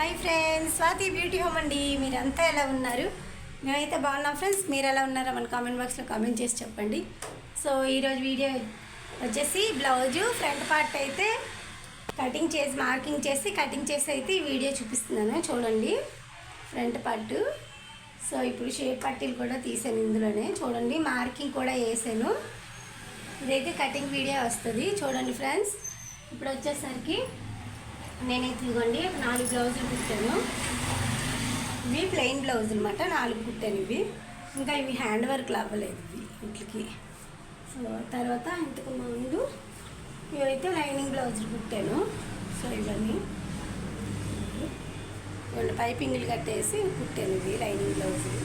Hi friends Swathi beauty home అండి. మీరంతా ఎలా ఉన్నారు? మేమైతే బాగున్నాం ఫ్రెండ్స్. మీరు ఎలా ఉన్నారో మన కామెంట్ బాక్స్లో కామెంట్ చేసి చెప్పండి. సో ఈరోజు వీడియో వచ్చేసి బ్లౌజు ఫ్రంట్ పార్ట్ అయితే కటింగ్ చేసి మార్కింగ్ చేసి కటింగ్ చేసి అయితే ఈ వీడియో చూపిస్తున్నాను. చూడండి ఫ్రంట్ పార్ట్. సో ఇప్పుడు షేప్ పట్టీలు కూడా తీసాను ఇందులోనే. చూడండి మార్కింగ్ కూడా వేసాను. ఇదైతే కటింగ్ వీడియో వస్తుంది. చూడండి ఫ్రెండ్స్ ఇప్పుడు వచ్చేసరికి నేను ఇదిగోండి నాలుగు బ్లౌజులు కుట్టాను. ఇవి ప్లెయిన్ బ్లౌజ్ అనమాట నాలుగు కుట్టాను ఇవి. ఇంకా ఇవి హ్యాండ్ వర్క్లు అవ్వలేదు ఇవి వీటికి సో తర్వాత ఇంతకు ముందు ఇవైతే లైనింగ్ బ్లౌజులు కుట్టాను. సో ఇవన్నీ. ఇవన్నీ పైపింగ్లు కట్టేసి కుట్టాను ఇవి లైనింగ్ బ్లౌజులు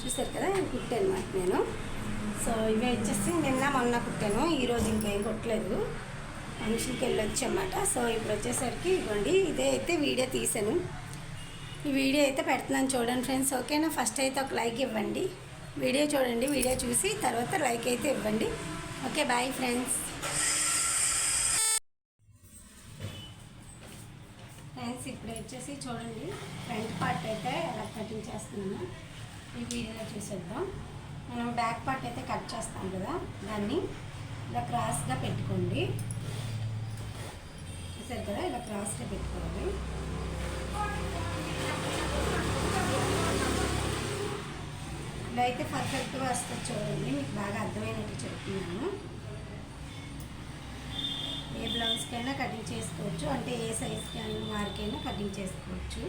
చూసారు కదా కుట్టాను అనమాట నేను. సో ఇవి వచ్చేసి నిన్న మొన్న కుట్టాను. ఈరోజు ఇంకేం కుట్టలేదు. మనుషులకి వెళ్ళొచ్చు అన్నమాట. సో ఇప్పుడు వచ్చేసరికి ఇవ్వండి. ఇదే అయితే వీడియో తీసాను ఈ వీడియో అయితే పెడుతున్నాను చూడండి ఫ్రెండ్స్. ఓకేనా? ఫస్ట్ అయితే ఒక లైక్ ఇవ్వండి. వీడియో చూడండి. వీడియో చూసి తర్వాత లైక్ అయితే ఇవ్వండి. Okay bye friends. ఫ్రెండ్స్ ఇప్పుడు వచ్చేసి చూడండి. ఫ్రంట్ పార్ట్ అయితే ఎలా కటింగ్ చేస్తున్నాను. ఈ వీడియోలో చూసేద్దాం. మనం బ్యాక్ పార్ట్ అయితే కట్ చేస్తాం కదా దాన్ని ఇలా క్రాస్గా పెట్టుకోండి. చూసారు కదా ఇలా క్రాస్గా పెట్టుకోవాలి. ఇలా అయితే పర్ఫెక్ట్గా వస్తుంది చూడండి మీకు బాగా అర్థమైనట్టు చెప్తున్నాను. ఏ బ్లౌజ్కైనా కటింగ్ చేసుకోవచ్చు అంటే ఏ సైజ్కి వారికైనా కటింగ్ చేసుకోవచ్చు.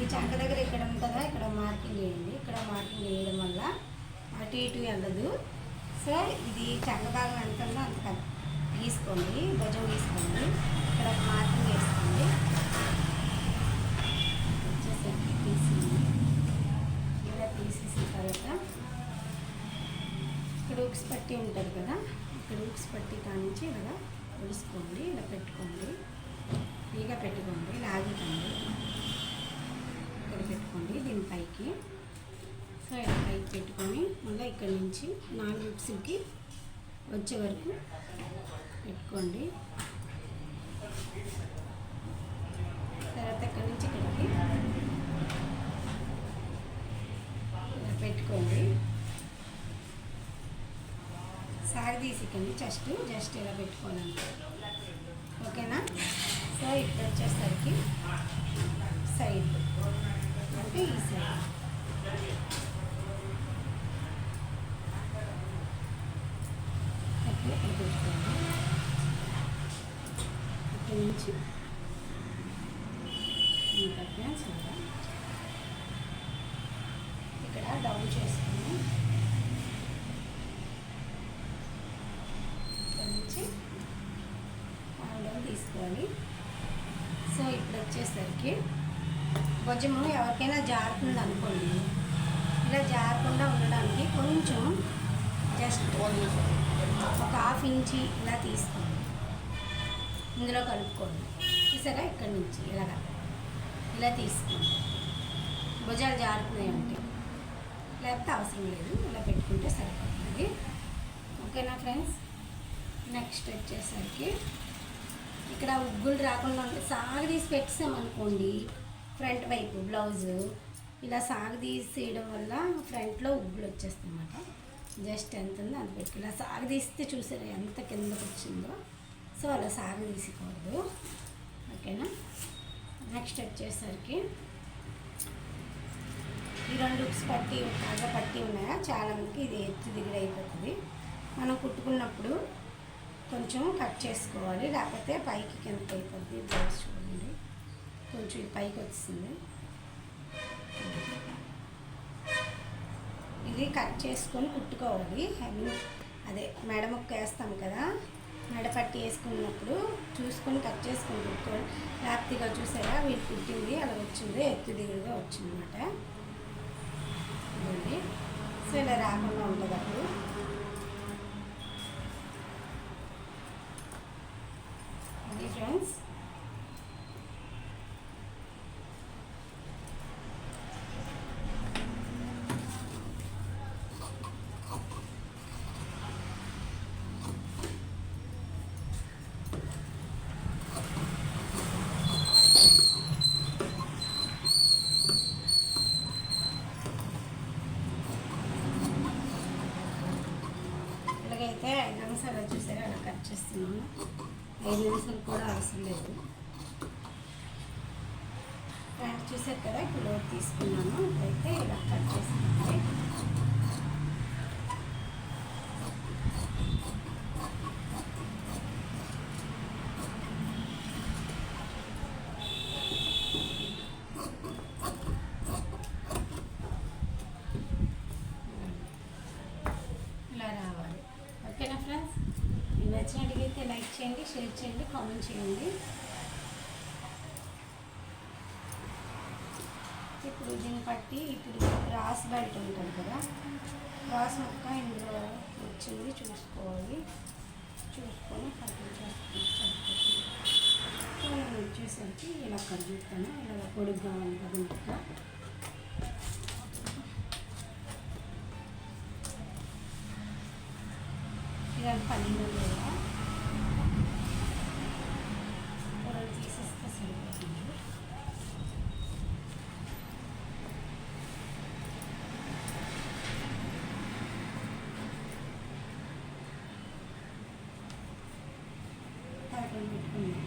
ఈ చంక దగ్గర ఇక్కడ ఉంటుందా ఇక్కడ మార్కింగ్ వేయండి. ఇక్కడ మార్కింగ్ వేయడం వల్ల అటు ఇటు వెళ్ళదు. సో ఇది చంక భాగం ఎంత ఉందో అంత తీసుకోండి. భుజం తీసుకోండి. ఇక్కడ ఒక మార్కింగ్ వేసుకోండి. వచ్చేసరికి తీసి ఇలా తీసేసిన తర్వాత ఇక్కడ ఉక్స్ పట్టి ఉంటుంది కదా ఇక్కడ ఉక్స్ పట్టి కానించి ఇలా ఉడుసుకోండి ఇలా పెట్టుకోండి. ఫ్రీగా పెట్టుకోండి లాగికండి దీని సో ఇలా పైకి పెట్టుకొని మళ్ళీ ఇక్కడ నుంచి నాలుగు ఉక్స్కి వచ్చే వరకు పెట్టుకోండి. తర్వాత ఇక్కడ నుంచి ఇక్కడికి ఇలా పెట్టుకోండి. సాగదీసి ఇక్కడ నుంచి జస్ట్ జస్ట్ ఇలా పెట్టుకోవాలంటే ఓకేనా? సో ఇక్కడ వచ్చేసరికి సైడ్. అంటే ఈ సైడ్ అట్లా నుంచి ఈ పక్కన చూడ ఇక్కడ డౌన్ చేసుకుని ఇక్కడ నుంచి డౌన్ తీసుకోవాలి సో ఇప్పుడు వచ్చేసరికి భుజము ఎవరికైనా జారుతుంది అనుకోండి ఇలా జారకుండా ఉండడానికి కొంచెం జస్ట్ ఒక హాఫ్ ఇంచి ఇలా తీసుకోండి. ఇందులో కలుపుకోండి. చూసారా? ఇక్కడి నుంచి ఇలాగా. ఇలా తీసుకోండి. భుజాలు జారుతున్నాయి అంటే. లేకపోతే అవసరం లేదు. ఇలా పెట్టుకుంటే సరిపోతుంది. ఓకేనా ఫ్రెండ్స్? నెక్స్ట్ వచ్చేసరికి ఇక్కడ ఉగ్గులు రాకుండా ఉంటే సాగదీసి పెట్టామనుకోండి ఫ్రంట్ వైపు బ్లౌజ్ ఇలా సాగదీసేయడం వల్ల ఫ్రంట్లో ఉబ్బులు వచ్చేస్తాయి అన్నమాట జస్ట్ ఎంత ఉందో అంత పెట్టుకు. ఇలా సాగదీస్తే చూసారు ఎంత కిందకు వచ్చిందో. సో అలా సాగదీసుకోవద్దు ఓకేనా? నెక్స్ట్ వచ్చేసరికి ఈ రెండు ఉప్స్ పట్టి బాగా పట్టి ఉన్నాయా? చాలామందికి ఇది ఎత్తు దిగుడు అయిపోతుంది. మనం కుట్టుకున్నప్పుడు కొంచెం కట్ చేసుకోవాలి. లేకపోతే పైకి కిందకి అయిపోతుంది బ్లౌజ్ కొంచెం ఇది పైకి వచ్చింది ఇది కట్ చేసుకొని కుట్టుకోవాలి. అవి అదే మెడ ముక్క వేస్తాం కదా. మెడ పట్టి వేసుకున్నప్పుడు చూసుకొని కట్ చేసుకొని కుట్టుకోవాలి. లేకపోతే చూసారా? వీళ్ళు కుట్టింది అలా వచ్చింది ఎత్తు దిగుడుగా వచ్చిందన్నమాట. ఇదండి సో ఇలా రాకుండా ఉంటుంది అప్పుడు. ఫ్రెండ్స్ తొందరగా అయితే ఐదు నిమిషాలు వచ్చేసరి అలా కట్ చేస్తున్నాను. ఐదు నిమిషాలు కూడా అవసరం లేదు. చూసారు కదా ఇప్పుడు తీసుకున్నాను. అయితే ఇలా కట్ చేస్తున్నాను ఇలా రావాలి ఓకేనా ఫ్రెండ్స్ మీకు నచ్చినట్టుగైతే లైక్ చేయండి షేర్ చేయండి కామెంట్ చేయండి. ఇప్పుడు దీన్ని బట్టి ఇప్పుడు రాస్ బెల్ట్ ఉంటుంది కదా రాస్ మొక్క ఇందులో వచ్చింది చూసుకోవాలి. చూసుకొని కటింగ్ నేను వచ్చేసరికి ఇలా కట్ చేస్తాను ఇలా పొడుగ్గా ఉంటుంది మొక్క ఇలా పన్నెండు లేదా రెండు తీసేస్తే సరిపోతుంది తాటలు పెట్టుకుందాం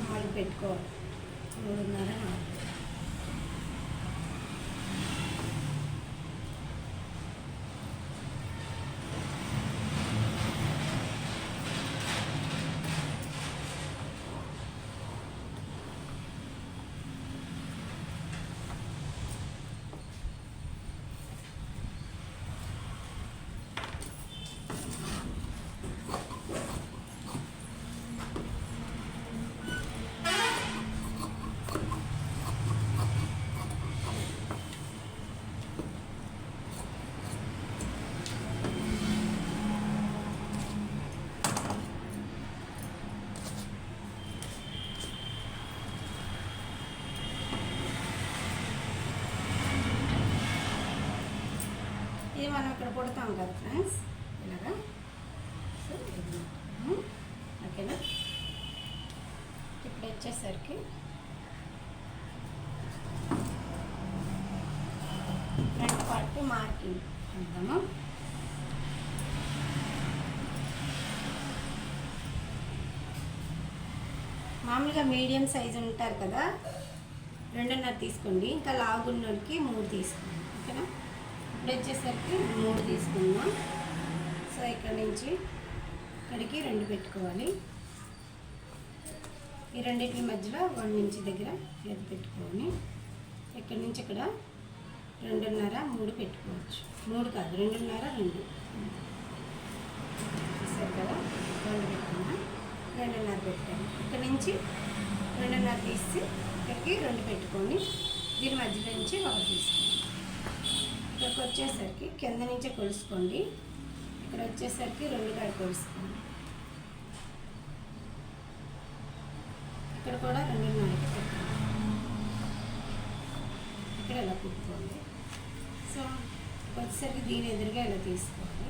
నాలుగు పెట్టుకోవాలి. మూడున్నర నాలుగు ఇది మనం ఇక్కడ కొడతాం కదా ఫ్రెండ్స్ ఇలాగా? సో ఇది. ఓకేనా? ఇప్పుడు వచ్చేసరికి ఫ్రంట్ పార్ట్ మార్కింగ్ అంటాము మామూలుగా మీడియం సైజు ఉంటారు కదా? రెండున్నర తీసుకోండి. ఇంకా లాగున్నోడికి మూడు తీసుకోండి. ఓకేనా? ఇప్పుడు వచ్చేసరికి మూడు తీసుకుందాం. సో ఇక్కడ నుంచి ఇక్కడికి రెండు పెట్టుకోవాలి. ఈ రెండింటి మధ్యలో వన్ ఇంచ్ దగ్గర ఏది పెట్టుకొని ఇక్కడ నుంచి ఇక్కడ రెండున్నర మూడు పెట్టుకోవచ్చు. మూడు కాదు రెండున్నర రెండు. సరే కదా? రెండు పెట్టుకున్నా. రెండున్నర పెట్టాను. ఇక్కడ నుంచి రెండున్నర తీసి ఇక్కడికి రెండు పెట్టుకొని దీని మధ్యలో నుంచి ఒకటి తీసుకోండి ఇక్కడికి వచ్చేసరికి కింద నుంచే కొలుసుకోండి. ఇక్కడ వచ్చేసరికి రెండు కాడ కొలుసుకోండి. ఇక్కడ కూడా రెండున్నరకి పెట్టండి. ఇక్కడ ఇలా కుట్టుకోండి. సో వచ్చేసరికి దీని ఎదురుగా ఇలా తీసుకోండి.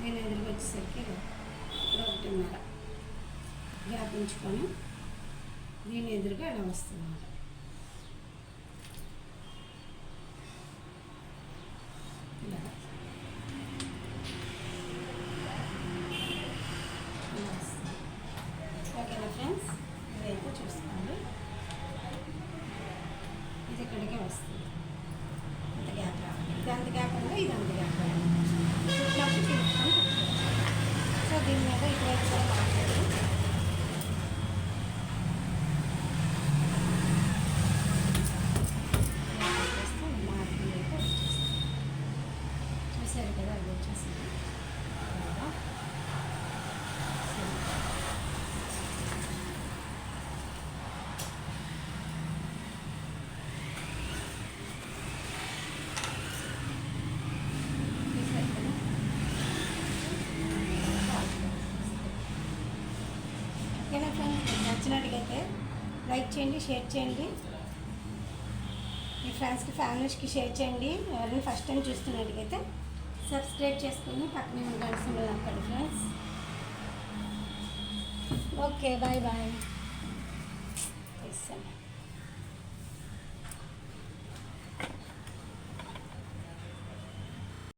దీని ఎదురుగా వచ్చేసరికి ఇక్కడ ఒకటిన్నర గ్యాప్ ఉంచుకొని దీని ఎదురుగా ఇలా వస్తుంది ఇలా ఇలా వస్తుంది. ఓకేనా ఫ్రెండ్స్ ఇదైతే చూసుకోండి ఇది ఇక్కడికే వస్తుంది అంత గ్యాప్ రావాలి ఇది అంత గ్యాప్ ఉందో ఇది అంత గ్యాప్ సో దీని మీద ఇటువైపు కూడా మాట్లాడి చూసారు కదా అది వచ్చేసింది అలాగా. చూసారు కదా? ఓకేనా ఫ్రెండ్స్ మీకు నచ్చినట్టుగైతే లైక్ చేయండి షేర్ చేయండి. మీ ఫ్రెండ్స్కి ఫ్యామిలీస్కి షేర్ చేయండి. ఎవరైనా ఫస్ట్ టైం చూస్తున్నట్టుగైతే సబ్స్క్రైబ్ చేసుకుని పక్కనే ఉండాలి సింబల్ నొక్కండి ఫ్రెండ్స్ ఓకే బాయ్ బాయ్ తీస్తాను